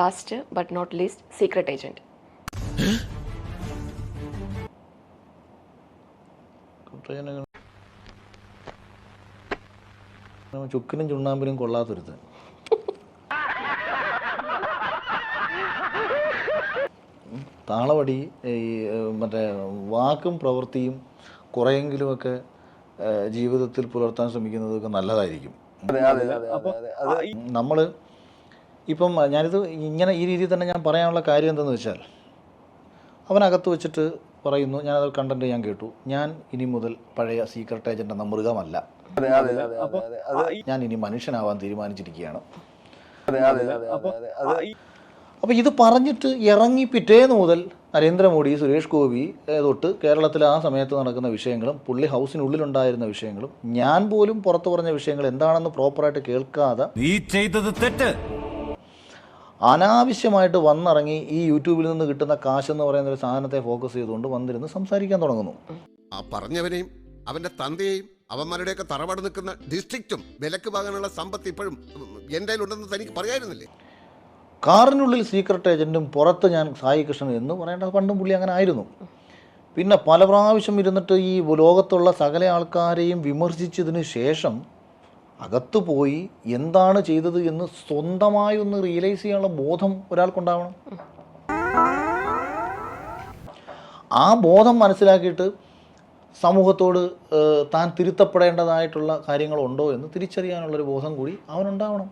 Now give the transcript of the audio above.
Last but not least secret agent ചുക്കിനും ചുണ്ണാമ്പിനും കൊള്ളാത്തൊരുത്ത്. താളവടി ഈ മറ്റേ വാക്കും പ്രവൃത്തിയും കുറെയെങ്കിലുമൊക്കെ ജീവിതത്തിൽ പുലർത്താൻ ശ്രമിക്കുന്നതൊക്കെ നല്ലതായിരിക്കും. നമ്മൾ ഇപ്പം ഞാനിത് ഇങ്ങനെ ഈ രീതിയിൽ തന്നെ ഞാൻ പറയാനുള്ള കാര്യം എന്തെന്ന് വെച്ചാൽ അവനകത്ത് വെച്ചിട്ട് പറയുന്നു ഞാനത് കണ്ടന്റ് ഞാൻ കേട്ടു. ഞാൻ ഇനി മുതൽ പഴയ സീക്രട്ട് ഏജന്റ് എന്ന മൃഗമല്ല. ഞാൻ ഇനി മനുഷ്യനാവാൻ തീരുമാനിച്ചിരിക്കുകയാണ്. അപ്പോൾ ഇത് പറഞ്ഞിട്ട് ഇറങ്ങി പിറ്റേന്ന് മുതൽ നരേന്ദ്രമോദി സുരേഷ് ഗോപി തൊട്ട് കേരളത്തിൽ ആ സമയത്ത് നടക്കുന്ന വിഷയങ്ങളും പുള്ളി ഹൗസിനുള്ളിലുണ്ടായിരുന്ന വിഷയങ്ങളും ഞാൻ പോലും പുറത്തു പറഞ്ഞ വിഷയങ്ങൾ എന്താണെന്ന് പ്രോപ്പറായിട്ട് കേൾക്കാതെ നീ ചെയ്തത് തെറ്റ്. അനാവശ്യമായിട്ട് വന്നിറങ്ങി ഈ യൂട്യൂബിൽ നിന്ന് കിട്ടുന്ന കാശ് എന്ന് പറയുന്ന ഒരു സാധനത്തെ ഫോക്കസ് ചെയ്തുകൊണ്ട് വന്നിരുന്ന് സംസാരിക്കാൻ തുടങ്ങുന്നു. ആ പറഞ്ഞവനെയും അവന്റെ തന്തയെയും അവന്മാരുടെയൊക്കെ തറവാട് നിൽക്കുന്ന ഡിസ്ട്രിക്റ്റും വിലക്ക് വാങ്ങാനുള്ള സമ്പത്ത് ഇപ്പോഴും എന്റെ ഉണ്ടെന്ന് തനിക്ക് പറയായിരുന്നില്ലേ? കാറിനുള്ളിൽ സീക്രട്ട് ഏജന്റും പുറത്ത് ഞാൻ സായി കൃഷ്ണൻ എന്ന് പറയേണ്ട പണ്ടും പുള്ളി അങ്ങനെ ആയിരുന്നു. പിന്നെ പല പ്രാവശ്യം ഇരുന്നിട്ട് ഈ ലോകത്തുള്ള സകല ആൾക്കാരെയും വിമർശിച്ചതിന് ശേഷം അകത്ത് പോയി എന്താണ് ചെയ്തത് എന്ന് സ്വന്തമായി ഒന്ന് റിയലൈസ് ചെയ്യാനുള്ള ബോധം ഒരാൾക്കുണ്ടാവണം. ആ ബോധം മനസ്സിലാക്കിയിട്ട് സമൂഹത്തോട് താൻ തിരുത്തപ്പെടേണ്ടതായിട്ടുള്ള കാര്യങ്ങളുണ്ടോ എന്ന് തിരിച്ചറിയാനുള്ളൊരു ബോധം കൂടി അവനുണ്ടാവണം.